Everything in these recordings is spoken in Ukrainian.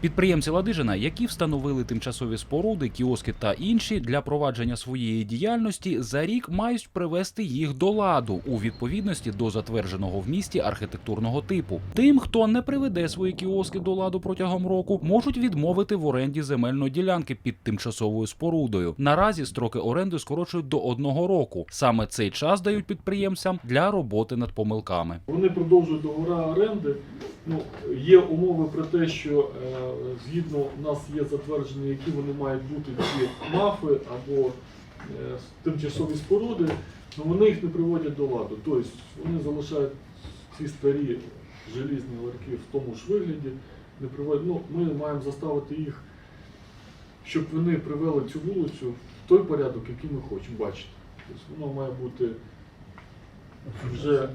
Підприємці Ладижина, які встановили тимчасові споруди, кіоски та інші для провадження своєї діяльності, за рік мають привести їх до ладу у відповідності до затвердженого в місті архітектурного типу. Тим, хто не приведе свої кіоски до ладу протягом року, можуть відмовити в оренді земельної ділянки під тимчасовою спорудою. Наразі строки оренди скорочують до одного року. Саме цей час дають підприємцям для роботи над помилками. Вони продовжують договори оренди. Ну, є умови про те, що е, згідно у нас є затверджені, які вони мають бути ці мафи або е, тимчасові споруди, але вони їх не приводять до ладу. Тобто вони залишають ці старі желізні ларки в тому ж вигляді, не приводять. Ну, ми маємо заставити їх, щоб вони привели цю вулицю в той порядок, який ми хочемо бачити. Тобто воно має бути вже е,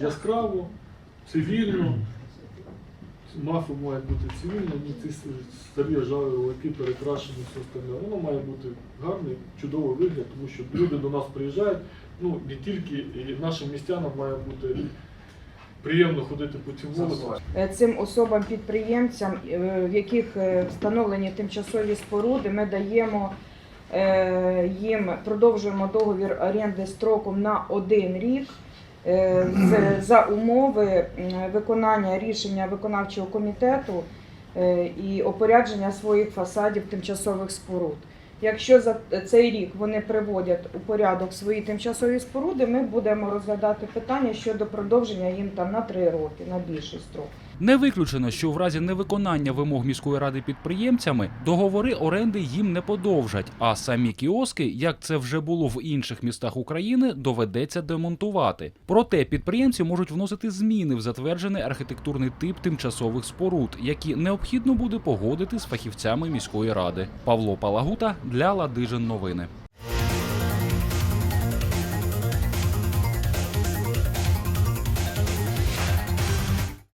яскраво, цивільно. Мафи мають бути цивільні, ні ці старі ржаві лаки перекрашені, все остальне. Воно має бути гарний, чудовий вигляд, тому що люди до нас приїжджають. Ну не тільки і нашим містянам має бути приємно ходити по цим вулицям. Е, цим особам-підприємцям, е, в яких е, встановлені тимчасові споруди, ми даємо е, їм, продовжуємо договір оренди строком на один рік е, за умови виконання рішення виконавчого комітету е, і опорядження своїх фасадів тимчасових споруд. Якщо за цей рік вони приводять у порядок свої тимчасові споруди, ми будемо розглядати питання щодо продовження їм там на три роки, на більший строк. Не виключено, що в разі невиконання вимог міської ради підприємцями договори оренди їм не подовжать, а самі кіоски, як це вже було в інших містах України, доведеться демонтувати. Проте підприємці можуть вносити зміни в затверджений архітектурний тип тимчасових споруд, які необхідно буде погодити з фахівцями міської ради. Павло Палагута для Ладижин новини.